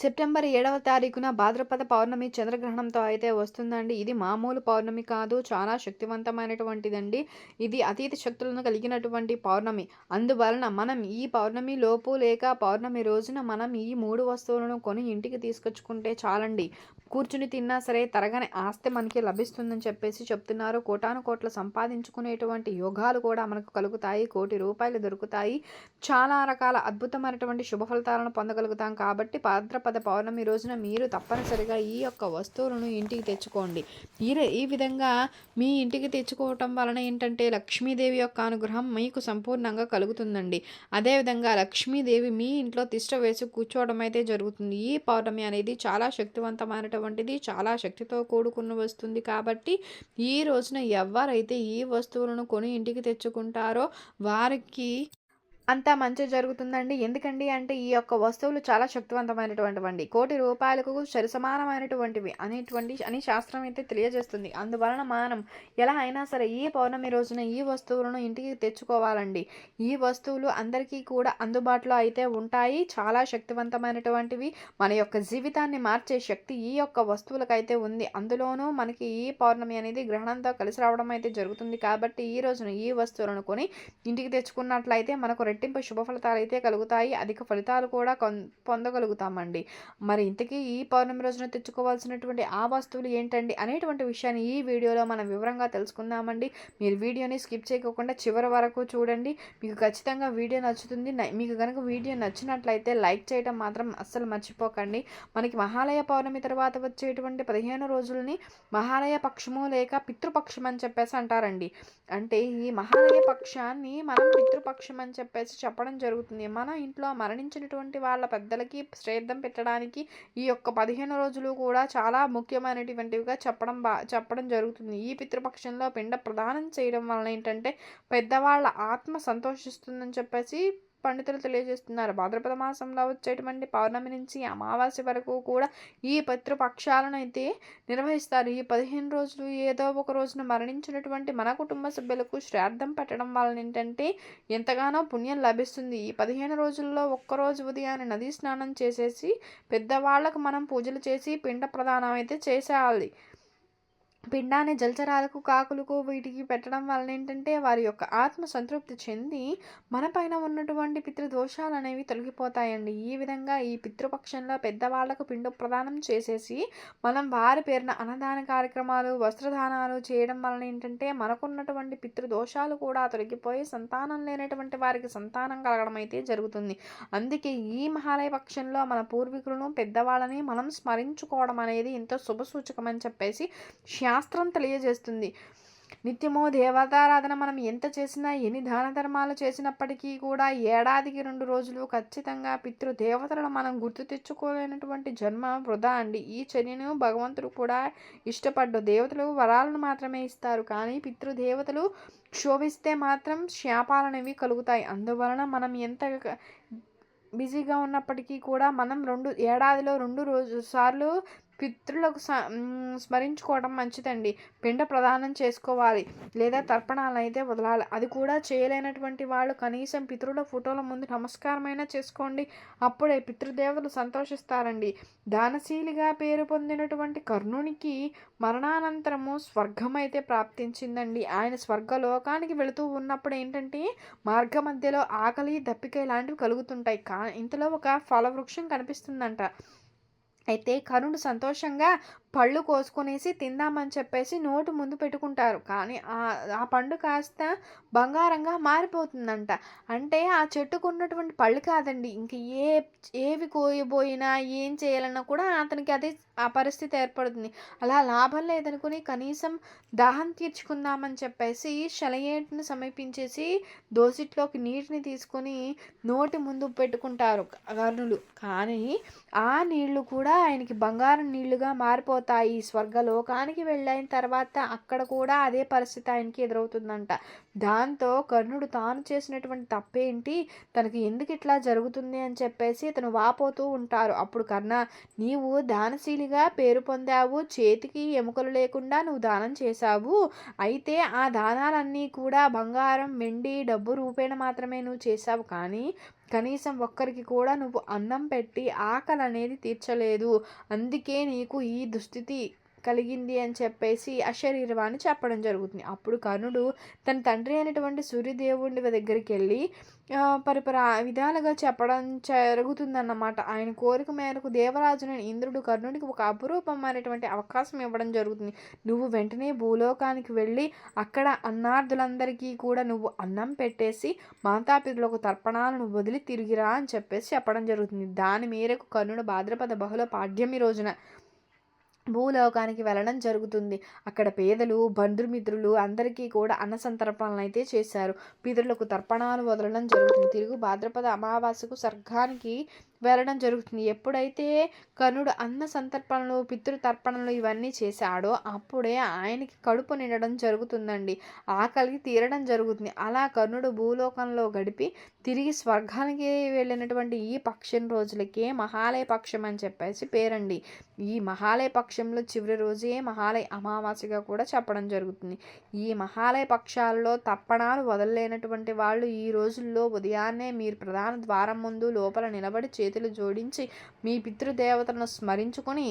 September ఏడవ తారీఖున భాద్రపద పౌర్ణమి చంద్రగ్రహణంతో అయితే వస్తుందండి. ఇది మామూలు పౌర్ణమి కాదు చాలా శక్తివంతమైనటువంటిదండి. ఇది అతీత శక్తులను కలిగినటువంటి పౌర్ణమి. అందువలన మనం ఈ పౌర్ణమి లోపు లేక పౌర్ణమి రోజున మనం ఈ మూడు వస్తువులను కొని ఇంటికి తీసుకొచ్చుకుంటే చాలండి. కూర్చుని తిన్నా సరే తరగని ఆస్తి మనకి లభిస్తుందని చెప్పేసి చెప్తున్నారు. కోటాను కోట్లు సంపాదించుకునేటువంటి యోగాలు కూడా మనకు కలుగుతాయి. కోటి రూపాయలు దొరుకుతాయి. చాలా రకాల అద్భుతమైనటువంటి శుభ ఫలితాలను పొందగలుగుతాం కాబట్టి భాద్రపద పౌర్ణమి రోజున మీరు తప్పనిసరిగా ఈ యొక్క వస్తువులను ఇంటికి తెచ్చుకోండి. ఈ ఈ విధంగా మీ ఇంటికి తెచ్చుకోవటం వలన ఏంటంటే లక్ష్మీదేవి యొక్క అనుగ్రహం మీకు సంపూర్ణంగా కలుగుతుందండి. అదేవిధంగా లక్ష్మీదేవి మీ ఇంట్లో తిష్ట వేసి కూర్చోవడం అయితే జరుగుతుంది. ఈ పౌర్ణమి అనేది చాలా శక్తివంతమైన వంటిది చాలా శక్తితో కూడుకుని వస్తుంది. కాబట్టి ఈ రోజున ఎవరైతే ఈ వస్తువులను కొని ఇంటికి తెచ్చుకుంటారో వారికి అంతా మంచి జరుగుతుందండి. ఎందుకండి అంటే ఈ యొక్క వస్తువులు చాలా శక్తివంతమైనటువంటివండి. కోటి రూపాయలకు సరి సమానమైనటువంటివి అనేటువంటి అని శాస్త్రం అయితే తెలియజేస్తుంది. అందువలన మనం ఎలా అయినా సరే ఈ పౌర్ణమి రోజున ఈ వస్తువులను ఇంటికి తెచ్చుకోవాలండి. ఈ వస్తువులు అందరికీ కూడా అందుబాటులో అయితే ఉంటాయి. చాలా శక్తివంతమైనటువంటివి. మన యొక్క జీవితాన్ని మార్చే శక్తి ఈ యొక్క వస్తువులకైతే ఉంది. అందులోనూ మనకి ఈ పౌర్ణమి అనేది గ్రహణంతో కలిసి రావడం అయితే జరుగుతుంది. కాబట్టి ఈ రోజున ఈ వస్తువులను కొని ఇంటికి తెచ్చుకున్నట్లయితే మనకు రెట్టింపు శుభ ఫలితాలు అయితే కలుగుతాయి. అధిక ఫలితాలు కూడా పొందగలుగుతామండి. మరి ఇంతకీ ఈ పౌర్ణమి రోజున తెచ్చుకోవాల్సినటువంటి ఆ వస్తువులు ఏంటండి అనేటువంటి విషయాన్ని ఈ వీడియోలో మనం వివరంగా తెలుసుకుందామండి. మీరు వీడియోని స్కిప్ చేయకుండా చివరి వరకు చూడండి. మీకు ఖచ్చితంగా వీడియో నచ్చుతుంది. మీకు కనుక వీడియో నచ్చినట్లయితే లైక్ చేయడం మాత్రం అస్సలు మర్చిపోకండి. మనకి మహాలయ పౌర్ణమి తర్వాత వచ్చేటువంటి పదిహేను రోజులని మహాలయ పక్షము లేక పితృపక్షం అని చెప్పేసి అంటారండి. అంటే ఈ మహాలయ పక్షాన్ని మనం పితృపక్షం అని చెప్పేసి చెప్పడం జరుగుతుంది. మన ఇంట్లో మరణించినటువంటి వాళ్ళ పెద్దలకి శ్రేద్ధం పెట్టడానికి ఈ యొక్క పదిహేను రోజులు కూడా చాలా ముఖ్యమైనటువంటివిగా చెప్పడం బా చెప్పడం జరుగుతుంది. ఈ పితృపక్షంలో పిండ ప్రదానం చేయడం వలన ఏంటంటే పెద్దవాళ్ళ ఆత్మ సంతోషిస్తుందని చెప్పేసి పండితులు తెలియజేస్తున్నారు. భాద్రపద మాసంలో వచ్చేటువంటి పౌర్ణమి నుంచి అమావాస్య వరకు కూడా ఈ పితృపక్షాలను అయితే నిర్వహిస్తారు. ఈ పదిహేను రోజులు ఏదో ఒక రోజున మరణించినటువంటి మన కుటుంబ సభ్యులకు శ్రాద్ధం పెట్టడం వలన ఏంటంటే ఎంతగానో పుణ్యం లభిస్తుంది. ఈ పదిహేను రోజుల్లో ఒక్కరోజు ఉదయాన్నే నదీ స్నానం చేసేసి పెద్దవాళ్ళకు మనం పూజలు చేసి పిండ ప్రదానం అయితే చేసేయాలి. పిండాన్ని జలచరాలకు కాకులకు వీటికి పెట్టడం వలన ఏంటంటే వారి యొక్క ఆత్మ సంతృప్తి చెంది మన పైన ఉన్నటువంటి పితృదోషాలు అనేవి తొలగిపోతాయండి. ఈ విధంగా ఈ పితృపక్షంలో పెద్దవాళ్ళకు పిండ ప్రదానం చేసేసి మనం వారి పేరున అన్నదాన కార్యక్రమాలు వస్త్రదానాలు చేయడం వలన ఏంటంటే మనకున్నటువంటి పితృదోషాలు కూడా తొలగిపోయి సంతానం లేనటువంటి వారికి సంతానం కలగడం అయితే జరుగుతుంది. అందుకే ఈ మహాలయ పక్షంలో మన పూర్వీకులను పెద్దవాళ్ళని మనం స్మరించుకోవడం అనేది ఎంతో శుభ సూచకమని చెప్పేసి శ్యా శాస్త్రం తెలియజేస్తుంది. నిత్యము దేవతారాధన మనం ఎంత చేసినా ఎన్ని దాన ధర్మాలు చేసినప్పటికీ కూడా ఏడాదికి రెండు రోజులు ఖచ్చితంగా పితృదేవతలను మనం గుర్తు తెచ్చుకోలేనటువంటి జన్మ వృధా అండి. ఈ చర్యను భగవంతుడు కూడా ఇష్టపడ్డు. దేవతలు వరాలను మాత్రమే ఇస్తారు. కానీ పితృదేవతలు క్షోభిస్తే మాత్రం శాపాలనేవి కలుగుతాయి. అందువలన మనం ఎంత బిజీగా ఉన్నప్పటికీ కూడా మనం రెండు ఏడాదిలో రెండు రోజు సార్లు పితృలకు స్మరించుకోవడం మంచిదండి. పిండ ప్రదానం చేసుకోవాలి. లేదా తర్పణాలు అయితే వదలాలి. అది కూడా చేయలేనటువంటి వాళ్ళు కనీసం పితృల ఫోటోల ముందు నమస్కారమైనా చేసుకోండి. అప్పుడే పితృదేవతలు సంతోషిస్తారండి. దానశీలిగా పేరు పొందినటువంటి కర్ణునికి మరణానంతరము స్వర్గం అయితే ప్రాప్తించిందండి. ఆయన స్వర్గలోకానికి వెళుతూ ఉన్నప్పుడు ఏంటంటే మార్గ మధ్యలో ఆకలి దప్పిక ఇలాంటివి కలుగుతుంటాయి. కా ఇంతలో ఒక ఫలవృక్షం కనిపిస్తుందంట. అయితే కరుణ్ సంతోషంగా పళ్ళు కోసుకునేసి తిందామని చెప్పేసి నోటు ముందు పెట్టుకుంటారు. కానీ ఆ పండు కాస్త బంగారంగా మారిపోతుందంట. అంటే ఆ చెట్టుకు ఉన్నటువంటి పళ్ళు కాదండి. ఇంక ఏ ఏవి కోయబోయినా ఏం చేయాలన్నా కూడా అతనికి అదే ఆ పరిస్థితి ఏర్పడుతుంది. అలా లాభం లేదనుకుని కనీసం దాహం తీర్చుకుందామని చెప్పేసి శలయేటిని సమీపించేసి దోసిట్లోకి నీటిని తీసుకొని నోటి ముందు పెట్టుకుంటారు కర్ణులు. కానీ ఆ నీళ్ళు కూడా ఆయనకి బంగారం నీళ్ళుగా మారిపోతాయి. స్వర్గలోకానికి వెళ్ళిన తర్వాత అక్కడ కూడా అదే పరిస్థితి ఆయనకి ఎదురవుతుందంట. దాంతో కర్ణుడు తాను చేసినటువంటి తప్పేంటి? తనకి ఎందుకు ఇట్లా జరుగుతుంది అని చెప్పేసి తను వాపోతూ ఉంటారు. అప్పుడు కర్ణ నీవు దానశీలిగా పేరు పొందావు. చేతికి ఎముకలు లేకుండా నువ్వు దానం చేశావు. అయితే ఆ దానాలన్నీ కూడా బంగారం వెండి డబ్బు రూపేణ మాత్రమే నువ్వు చేశావు. కానీ కనీసం ఒక్కరికి కూడా నువ్వు అన్నం పెట్టి ఆకలి అనేది తీర్చలేదు. అందుకే నీకు ఈ దుస్థితి కలిగింది అని చెప్పేసి అశరీరవాణి చెప్పడం జరుగుతుంది. అప్పుడు కర్ణుడు తన తండ్రి అయినటువంటి సూర్యదేవుడి దగ్గరికి వెళ్ళి పరిపర విధాలుగా చెప్పడం జరుగుతుందన్నమాట. ఆయన కోరిక మేరకు దేవరాజుని ఇంద్రుడు కర్ణుడికి ఒక అపురూపమైనటువంటి అవకాశం ఇవ్వడం జరుగుతుంది. నువ్వు వెంటనే భూలోకానికి వెళ్ళి అక్కడ అన్నార్థులందరికీ కూడా నువ్వు అన్నం పెట్టేసి మాతాపితులకు తర్పణాలను వదిలి తిరిగిరా అని చెప్పేసి చెప్పడం జరుగుతుంది. దాని మేరకు కర్ణుడు భాద్రపద బహుళ పాడ్యమి రోజున. భూలోకానికి వెళ్ళడం జరుగుతుంది. అక్కడ పేదలు బంధుమిత్రులు అందరికీ కూడా అన్న సంతర్పణలు అయితే చేశారు. పితరులకు తర్పణాలు వదలడం జరుగుతుంది. తిరుగు భాద్రపద అమావాస్యకు స్వర్గానికి వెళ్ళడం జరుగుతుంది. ఎప్పుడైతే కనుడు అన్న సంతర్పణలు పితృతర్పణలు ఇవన్నీ చేశాడో అప్పుడే ఆయనకి కడుపు నిండడం జరుగుతుందండి. ఆకలికి తీరడం జరుగుతుంది. అలా కర్ణుడు భూలోకంలో గడిపి తిరిగి స్వర్గానికి వెళ్ళినటువంటి ఈ పక్షం రోజులకే మహాలయ పక్షం అని చెప్పేసి పేరండి. ఈ మహాలయ పక్షంలో చివరి రోజే మహాలయ అమావాస్యగా కూడా చెప్పడం జరుగుతుంది. ఈ మహాలయ పక్షాల్లో తప్పణాలు వదలలేనటువంటి వాళ్ళు ఈ రోజుల్లో ఉదయాన్నే మీరు ప్రధాన ద్వారం ముందు లోపల నిలబడి చే చేతులు జోడించి మీ పితృదేవతలను స్మరించుకొని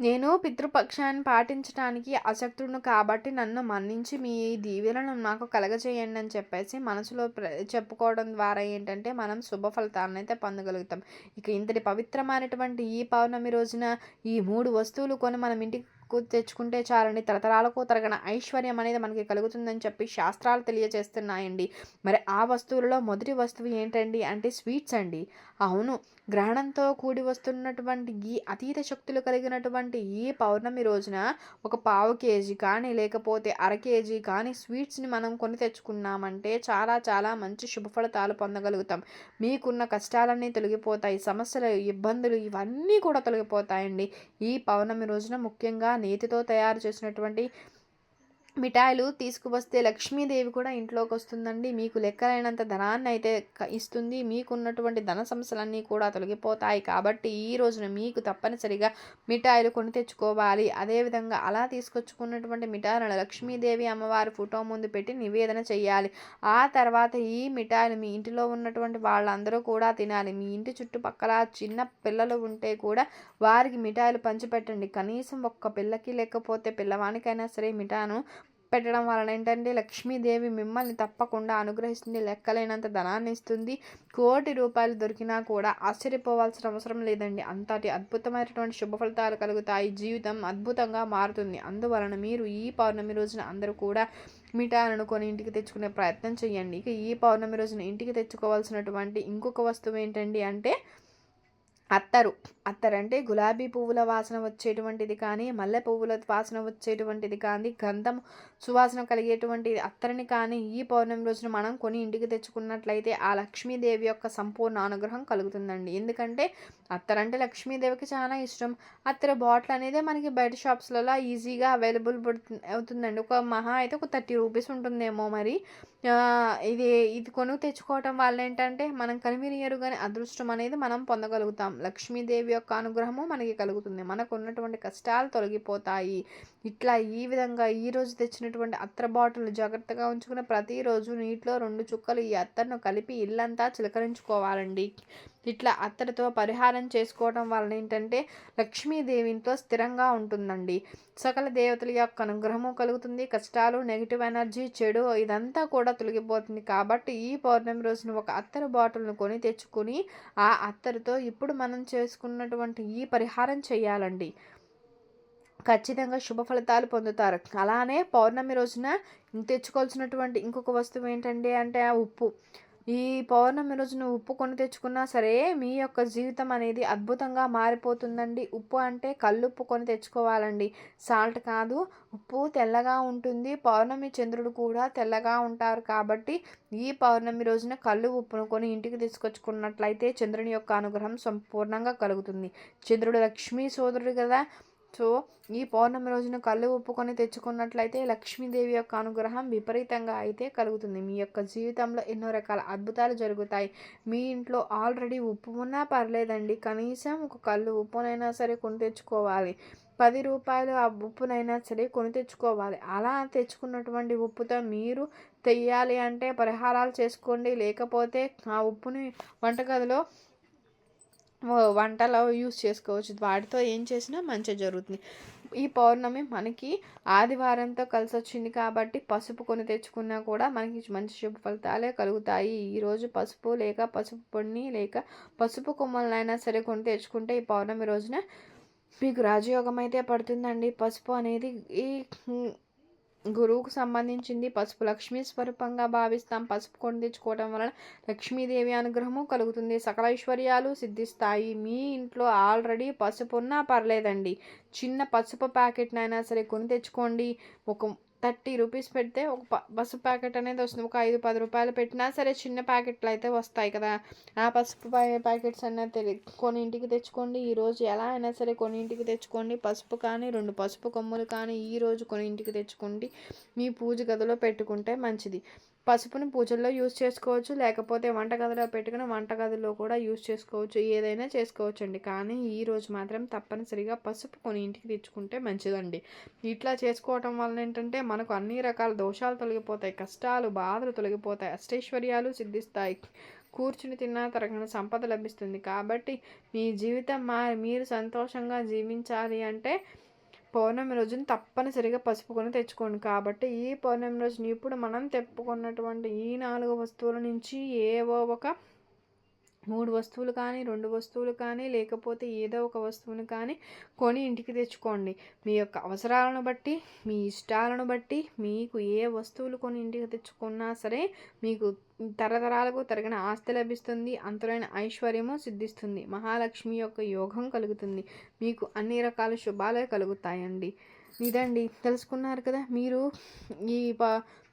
నేను పితృపక్షాన్ని పాటించడానికి అశక్తుడును కాబట్టి నన్ను మన్నించి మీ దీవెలను నాకు కలగజేయండి అని చెప్పేసి మనసులో చెప్పుకోవడం ద్వారా ఏంటంటే మనం శుభ ఫలితాలను అయితే పొందగలుగుతాం. ఇక ఇంతటి పవిత్రమైనటువంటి ఈ పౌర్ణమి రోజున ఈ మూడు వస్తువులు కొని మనం ఇంటికి తెచ్చుకుంటే చాలని తరతరాలకు తరగన ఐశ్వర్యం అనేది మనకి కలుగుతుందని చెప్పి శాస్త్రాలు తెలియజేస్తున్నాయండి. మరి ఆ వస్తువులలో మొదటి వస్తువు ఏంటండి అంటే స్వీట్స్ అండి. అవును గ్రహణంతో కూడి వస్తున్నటువంటి ఈ అతీత శక్తులు కలిగినటువంటి ఈ పౌర్ణమి రోజున ఒక పావు కేజీ కానీ లేకపోతే అర కేజీ కానీ స్వీట్స్ని మనం కొని తెచ్చుకున్నామంటే చాలా చాలా మంచి శుభఫలితాలు పొందగలుగుతాం. మీకున్న కష్టాలన్నీ తొలగిపోతాయి సమస్యలు ఇబ్బందులు ఇవన్నీ కూడా తొలగిపోతాయండి. ఈ పౌర్ణమి రోజున ముఖ్యంగా నేతితో తయారు చేసినటువంటి మిఠాయిలు తీసుకువస్తే లక్ష్మీదేవి కూడా ఇంట్లోకి వస్తుందండి మీకు లెక్కలైనంత ధనాన్ని అయితే ఇస్తుంది. మీకున్నటువంటి ధన సమస్యలన్నీ కూడా తొలగిపోతాయి. కాబట్టి ఈ రోజున మీకు తప్పనిసరిగా మిఠాయిలు కొని తెచ్చుకోవాలి. అదేవిధంగా అలా తీసుకొచ్చుకున్నటువంటి మిఠాయిలను లక్ష్మీదేవి అమ్మవారి ఫోటో ముందు పెట్టి నివేదన చేయాలి ఆ తర్వాత ఈ మిఠాయిలు మీ ఇంటిలో ఉన్నటువంటి వాళ్ళందరూ కూడా తినాలి. మీ ఇంటి చుట్టుపక్కల చిన్న పిల్లలు ఉంటే కూడా వారికి మిఠాయిలు పంచిపెట్టండి. కనీసం ఒక్క పిల్లకి లేకపోతే పిల్లవానికైనా సరే మిఠాను పెట్టడం వలన ఏంటంటే లక్ష్మీదేవి మిమ్మల్ని తప్పకుండా అనుగ్రహిస్తుంది లెక్కలేనంత ధనాన్ని ఇస్తుంది. కోటి రూపాయలు దొరికినా కూడా ఆశ్చర్యపోవాల్సిన అవసరం లేదండి. అంతటి అద్భుతమైనటువంటి శుభ ఫలితాలు కలుగుతాయి. జీవితం అద్భుతంగా మారుతుంది. అందువలన మీరు ఈ పౌర్ణమి రోజున అందరూ కూడా మిఠాయిలను అనుకొని ఇంటికి తెచ్చుకునే ప్రయత్నం చేయండి. ఇక ఈ పౌర్ణమి రోజున ఇంటికి తెచ్చుకోవాల్సినటువంటి ఇంకొక వస్తువు ఏంటండి అంటే అత్తరు. అత్తరు అంటే గులాబీ పువ్వుల వాసన వచ్చేటువంటిది కానీ మల్లె పువ్వుల వాసన వచ్చేటువంటిది కానీ గంధం సువాసన కలిగేటువంటి అత్తరిని కానీ ఈ పౌర్ణమి రోజున మనం కొని ఇంటికి తెచ్చుకున్నట్లయితే ఆ లక్ష్మీదేవి యొక్క సంపూర్ణ అనుగ్రహం కలుగుతుందండి. ఎందుకంటే అత్తరంటే లక్ష్మీదేవికి చాలా ఇష్టం. అత్తరు బాటిల్ అనేది మనకి బయట షాప్స్లలో ఈజీగా అవైలబుల్ అవుతుందండి. ఒక మహా అయితే ఒక థర్టీ రూపీస్ ఉంటుందేమో మరి. ఇది ఇది కొనుక్కు తెచ్చుకోవటం వల్ల ఏంటంటే మనం కనివినియరు కానీ అదృష్టం అనేది మనం పొందగలుగుతాం. లక్ష్మీదేవి యొక్క అనుగ్రహము మనకి కలుగుతుంది. మనకు ఉన్నటువంటి కష్టాలు తొలగిపోతాయి. ఇట్లా ఈ విధంగా ఈరోజు తెచ్చినటువంటి అత్తర బాటిల్ జాగ్రత్తగా ఉంచుకుని ప్రతిరోజు నీటిలో రెండు చుక్కలు ఈ అత్తర్ను కలిపి ఇల్లంతా చిలకరించుకోవాలండి. ఇట్లా అత్తడితో పరిహారం చేసుకోవడం వలన ఏంటంటే లక్ష్మీదేవితో స్థిరంగా ఉంటుందండి. సకల దేవతల యొక్క అనుగ్రహము కలుగుతుంది. కష్టాలు నెగిటివ్ ఎనర్జీ చెడు ఇదంతా కూడా తొలగిపోతుంది. కాబట్టి ఈ పౌర్ణమి రోజున ఒక అత్తరు బాటిల్ను కొని తెచ్చుకుని ఆ అత్తరుతో ఇప్పుడు మనం చేసుకున్నటువంటి ఈ పరిహారం చేయాలండి. ఖచ్చితంగా శుభ ఫలితాలు పొందుతారు. అలానే పౌర్ణమి రోజున తెచ్చుకోవాల్సినటువంటి ఇంకొక వస్తువు ఏంటంటే అంటే ఆ ఉప్పు. ఈ పౌర్ణమి రోజున ఉప్పు కొని తెచ్చుకున్నా సరే మీ యొక్క జీవితం అనేది అద్భుతంగా మారిపోతుందండి. ఉప్పు అంటే కల్లుప్పు కొని తెచ్చుకోవాలండి. సాల్ట్ కాదు ఉప్పు తెల్లగా ఉంటుంది. పౌర్ణమి చంద్రుడు కూడా తెల్లగా ఉంటారు కాబట్టి ఈ పౌర్ణమి రోజున కళ్ళు ఉప్పును కొని ఇంటికి తీసుకొచ్చుకున్నట్లయితే చంద్రుని యొక్క అనుగ్రహం సంపూర్ణంగా కలుగుతుంది. చంద్రుడు లక్ష్మీ సోదరుడు కదా సో ఈ పౌర్ణమి రోజున కళ్ళు ఉప్పుకొని తెచ్చుకున్నట్లయితే లక్ష్మీదేవి యొక్క అనుగ్రహం విపరీతంగా అయితే కలుగుతుంది. మీ యొక్క జీవితంలో ఎన్నో రకాల అద్భుతాలు జరుగుతాయి. మీ ఇంట్లో ఆల్రెడీ ఉప్పు ఉన్నా పర్లేదండి. కనీసం ఒక కళ్ళు ఉప్పునైనా సరే కొని తెచ్చుకోవాలి. పది రూపాయలు ఆ ఉప్పునైనా సరే కొని తెచ్చుకోవాలి. అలా తెచ్చుకున్నటువంటి ఉప్పుతో మీరు తెయ్యాలి అంటే పరిహారాలు చేసుకోండి. లేకపోతే ఆ ఉప్పుని వంటగదిలో వంటలో యూస్ చేసుకోవచ్చు. వాటితో ఏం చేసినా మంచిగా జరుగుతుంది. ఈ పౌర్ణమి మనకి ఆదివారంతో కలిసి వచ్చింది కాబట్టి పసుపు కొని తెచ్చుకున్నా కూడా మనకి మంచి శుభ ఫలితాలే కలుగుతాయి. ఈరోజు పసుపు లేక పసుపు పొడిని లేక పసుపు కొమ్మలనైనా సరే కొని తెచ్చుకుంటే ఈ పౌర్ణమి రోజున మీకు రాజయోగం అయితే పడుతుందండి. పసుపు అనేది ఈ గురువుకు సంబంధించింది పసుపు లక్ష్మీ స్వరూపంగా భావిస్తాం. పసుపు కొని తెచ్చుకోవడం వలన లక్ష్మీదేవి అనుగ్రహము కలుగుతుంది. సకల ఐశ్వర్యాలు సిద్ధిస్తాయి. మీ ఇంట్లో ఆల్రెడీ పసుపు ఉన్నా పర్లేదండి. చిన్న పసుపు ప్యాకెట్నైనా సరే కొని తెచ్చుకోండి. ఒక థర్టీ రూపీస్ పెడితే ఒక పసుపు ప్యాకెట్ అనేది వస్తుంది. ఒక ఐదు పది రూపాయలు పెట్టినా సరే చిన్న ప్యాకెట్లు అయితే వస్తాయి కదా. ఆ పసుపు ప్యాకెట్స్ అన్న తెలి కొన్ని ఇంటికి తెచ్చుకోండి ఈరోజు ఎలా అయినా సరే కొన్ని ఇంటికి తెచ్చుకోండి. పసుపు కానీ రెండు పసుపు కొమ్ములు కానీ ఈరోజు కొన్ని ఇంటికి తెచ్చుకోండి. మీ పూజ గదిలో పెట్టుకుంటే మంచిది. పసుపుని పూజల్లో యూజ్ చేసుకోవచ్చు లేకపోతే వంటగదిలో పెట్టుకుని వంటగదిలో కూడా యూజ్ చేసుకోవచ్చు ఏదైనా చేసుకోవచ్చు అండి కానీ ఈరోజు మాత్రం తప్పనిసరిగా పసుపు కొని ఇంటికి తెచ్చుకుంటే మంచిదండి. ఇట్లా చేసుకోవటం వలన ఏంటంటే మనకు అన్ని రకాల దోషాలు తొలగిపోతాయి కష్టాలు బాధలు తొలగిపోతాయి అష్టైశ్వర్యాలు సిద్ధిస్తాయి. కూర్చుని తిన్నా తరగని సంపద లభిస్తుంది. కాబట్టి మీ జీవితం మా మీరు సంతోషంగా జీవించాలి అంటే పౌర్ణమి రోజున తప్పనిసరిగా పసుపు కొని తెచ్చుకోండి. కాబట్టి ఈ పౌర్ణమి రోజున ఇప్పుడు మనం తెప్పుకున్నటువంటి ఈ నాలుగు వస్తువుల నుంచి ఏవో ఒక మూడు వస్తువులు కానీ రెండు వస్తువులు కానీ లేకపోతే ఏదో ఒక వస్తువుని కానీ కొని ఇంటికి తెచ్చుకోండి. మీ యొక్క అవసరాలను బట్టి మీ ఇష్టాలను బట్టి మీకు ఏ వస్తువులు కొని ఇంటికి తెచ్చుకున్నా సరే మీకు తరతరాలకు తరగిన ఆస్తి లభిస్తుంది అంతులైన ఐశ్వర్యము సిద్ధిస్తుంది మహాలక్ష్మి యొక్క యోగం కలుగుతుంది. మీకు అన్ని రకాల శుభాలే కలుగుతాయండి. ఇదండి. తెలుసుకున్నారు కదా? మీరు ఈ ప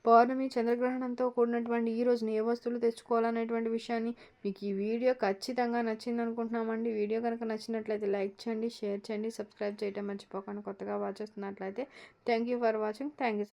పౌర్ణమి చంద్రగ్రహణంతో కూడినటువంటి ఈ రోజున ఏ వస్తువులు తెచ్చుకోవాలనేటువంటి విషయాన్ని మీకు ఈ వీడియో ఖచ్చితంగా నచ్చింది అనుకుంటున్నామండి. వీడియో కనుక నచ్చినట్లయితే లైక్ చేయండి షేర్ చేయండి సబ్స్క్రైబ్ చేయడం మర్చిపోకుండా. కొత్తగా వాచ్ చేస్తున్నట్లయితే thank you for watching. Thank you